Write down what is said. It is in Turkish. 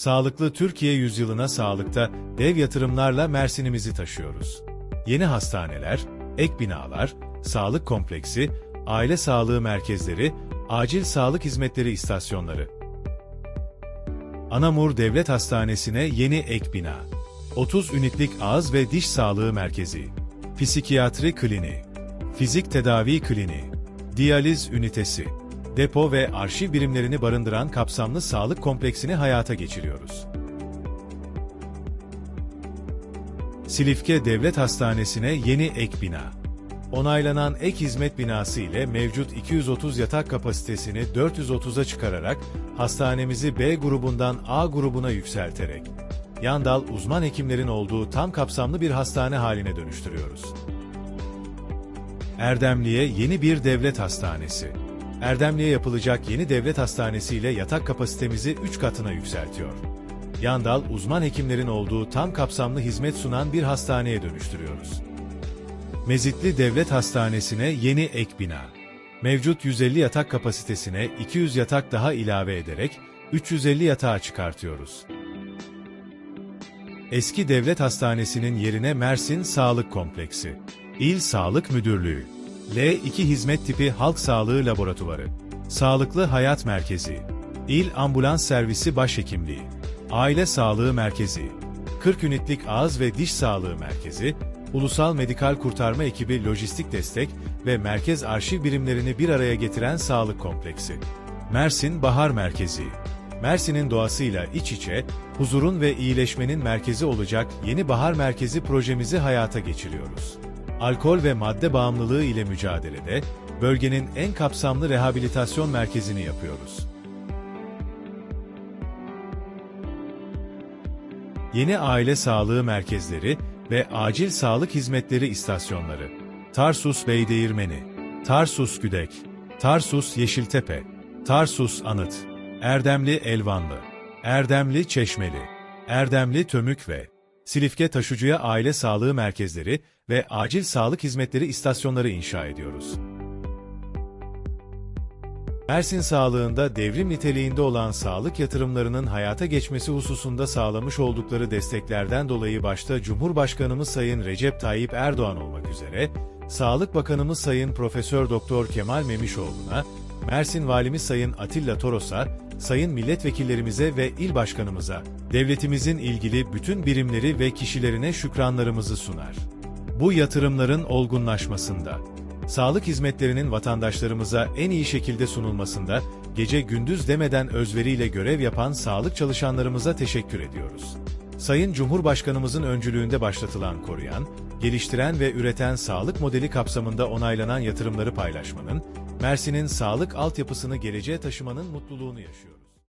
Sağlıklı Türkiye yüzyılına sağlıkta dev yatırımlarla Mersin'imizi taşıyoruz. Yeni hastaneler, ek binalar, sağlık kompleksi, aile sağlığı merkezleri, acil sağlık hizmetleri istasyonları. Anamur Devlet Hastanesi'ne yeni ek bina. 30 ünitlik ağız ve diş sağlığı merkezi. Psikiyatri kliniği. Fizik tedavi kliniği. Diyaliz ünitesi. Depo ve arşiv birimlerini barındıran kapsamlı sağlık kompleksini hayata geçiriyoruz. Silifke Devlet Hastanesi'ne yeni ek bina. Onaylanan ek hizmet binası ile mevcut 230 yatak kapasitesini 430'a çıkararak hastanemizi B grubundan A grubuna yükselterek Yandal uzman hekimlerin olduğu tam kapsamlı bir hastane haline dönüştürüyoruz. Erdemli'ye yeni bir devlet hastanesi. Erdemli'ye yapılacak yeni devlet hastanesi ile yatak kapasitemizi 3 katına yükseltiyor. Yandal uzman hekimlerin olduğu tam kapsamlı hizmet sunan bir hastaneye dönüştürüyoruz. Mezitli Devlet Hastanesi'ne yeni ek bina. Mevcut 150 yatak kapasitesine 200 yatak daha ilave ederek 350 yatağa çıkartıyoruz. Eski Devlet Hastanesi'nin yerine Mersin Sağlık Kompleksi. İl Sağlık Müdürlüğü. L2 Hizmet Tipi Halk Sağlığı Laboratuvarı. Sağlıklı Hayat Merkezi. İl Ambulans Servisi Başhekimliği. Aile Sağlığı Merkezi. 40 ünitlik ağız ve diş sağlığı merkezi, Ulusal Medikal Kurtarma Ekibi lojistik destek ve merkez arşiv birimlerini bir araya getiren sağlık kompleksi. Mersin Bahar Merkezi. Mersin'in doğasıyla iç içe, huzurun ve iyileşmenin merkezi olacak yeni bahar merkezi projemizi hayata geçiriyoruz. Alkol ve madde bağımlılığı ile mücadelede, bölgenin en kapsamlı rehabilitasyon merkezini yapıyoruz. Yeni aile sağlığı merkezleri ve acil sağlık hizmetleri istasyonları. Tarsus Beydeğirmeni, Tarsus Güdek, Tarsus Yeşiltepe, Tarsus Anıt, Erdemli Elvanlı, Erdemli Çeşmeli, Erdemli Tömük ve Silifke Taşucuya Aile Sağlığı Merkezleri ve Acil Sağlık Hizmetleri istasyonları inşa ediyoruz. Mersin sağlığında devrim niteliğinde olan sağlık yatırımlarının hayata geçmesi hususunda sağlamış oldukları desteklerden dolayı başta Cumhurbaşkanımız Sayın Recep Tayyip Erdoğan olmak üzere, Sağlık Bakanımız Sayın Profesör Doktor Kemal Memişoğlu'na, Mersin Valimiz Sayın Atilla Toros'a, Sayın Milletvekillerimize ve il başkanımıza, devletimizin ilgili bütün birimleri ve kişilerine şükranlarımızı sunar. Bu yatırımların olgunlaşmasında, sağlık hizmetlerinin vatandaşlarımıza en iyi şekilde sunulmasında gece gündüz demeden özveriyle görev yapan sağlık çalışanlarımıza teşekkür ediyoruz. Sayın Cumhurbaşkanımızın öncülüğünde başlatılan koruyan, geliştiren ve üreten sağlık modeli kapsamında onaylanan yatırımları paylaşmanın, Mersin'in sağlık altyapısını geleceğe taşımanın mutluluğunu yaşıyor.